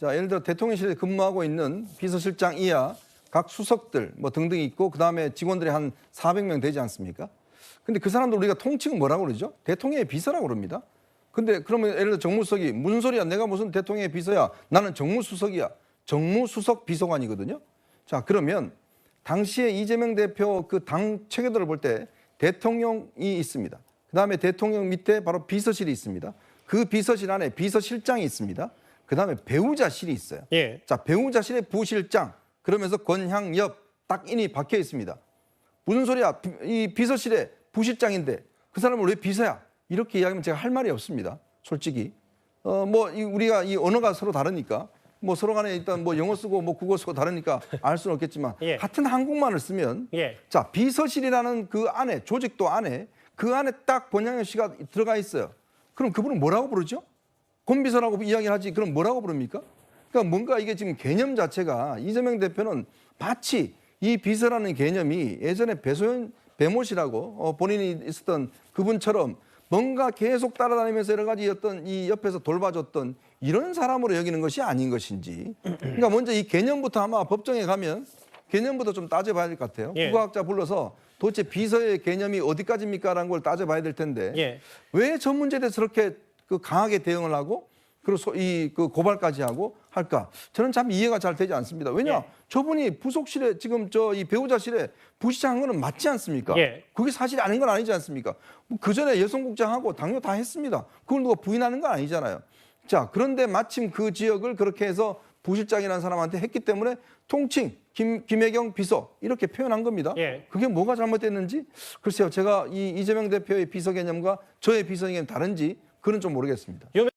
자, 예를 들어 대통령실에 근무하고 있는 비서실장 이하 각 수석들 뭐 등등이 있고 그다음에 직원들이 한 400명 되지 않습니까? 근데 그 사람들 우리가 통칭은 뭐라고 그러죠? 대통령의 비서라고 그럽니다. 근데 그러면 예를 들어 정무수석이 무슨 소리야? 내가 무슨 대통령의 비서야? 나는 정무수석이야. 정무수석 비서관이거든요. 자, 그러면 당시에 이재명 대표 그 당 체계들을 볼때 대통령이 있습니다. 그다음에 대통령 밑에 바로 비서실이 있습니다. 그 비서실 안에 비서실장이 있습니다. 그다음에 배우자실이 있어요. 예. 자, 배우자실의 부실장 그러면서 권향엽 딱 인이 박혀 있습니다. 무슨 소리야? 비- 이 비서실의 부실장인데 그 사람을 왜 비서야? 이렇게 이야기하면 제가 할 말이 없습니다. 솔직히. 어, 뭐 이- 우리가 이 언어가 서로 다르니까 뭐 서로 간에 일단 뭐 영어 쓰고 뭐 국어 쓰고 다르니까 알 수는 없겠지만 예. 같은 한국말을 쓰면 예. 자, 비서실이라는 그 안에 조직도 안에 그 안에 딱 권양현 씨가 들어가 있어요. 그럼 그분은 뭐라고 부르죠? 권비서라고 이야기를 하지. 그럼 뭐라고 부릅니까? 그러니까 뭔가 이게 지금 개념 자체가 이재명 대표는 마치 이 비서라는 개념이 예전에 배소연 배모 씨라고 어, 본인이 있었던 그분처럼 뭔가 계속 따라다니면서 여러 가지 어떤 이 옆에서 돌봐줬던 이런 사람으로 여기는 것이 아닌 것인지. 그러니까 먼저 이 개념부터 아마 법정에 가면 개념부터 좀 따져봐야 될 것 같아요. 예. 국어학자 불러서 도대체 비서의 개념이 어디까지입니까라는 걸 따져봐야 될 텐데 예. 왜저 문제에 대해서 그렇게 그 강하게 대응을 하고 그리고 이그 고발까지 하고 할까? 저는 참 이해가 잘 되지 않습니다. 왜냐? 예. 저분이 부속실에 지금 저 이 배우자실에 부시장한 거는 맞지 않습니까? 예. 그게 사실이 아닌 건 아니지 않습니까? 그 전에 여성국장하고 당뇨 다 했습니다. 그걸 누가 부인하는 건 아니잖아요. 자, 그런데 마침 그 지역을 그렇게 해서 부실장이라는 사람한테 했기 때문에 통칭 김, 김혜경 비서 이렇게 표현한 겁니다. 예. 그게 뭐가 잘못됐는지 글쎄요. 제가 이 이재명 대표의 비서 개념과 저의 비서 개념이 다른지 그건 좀 모르겠습니다. 요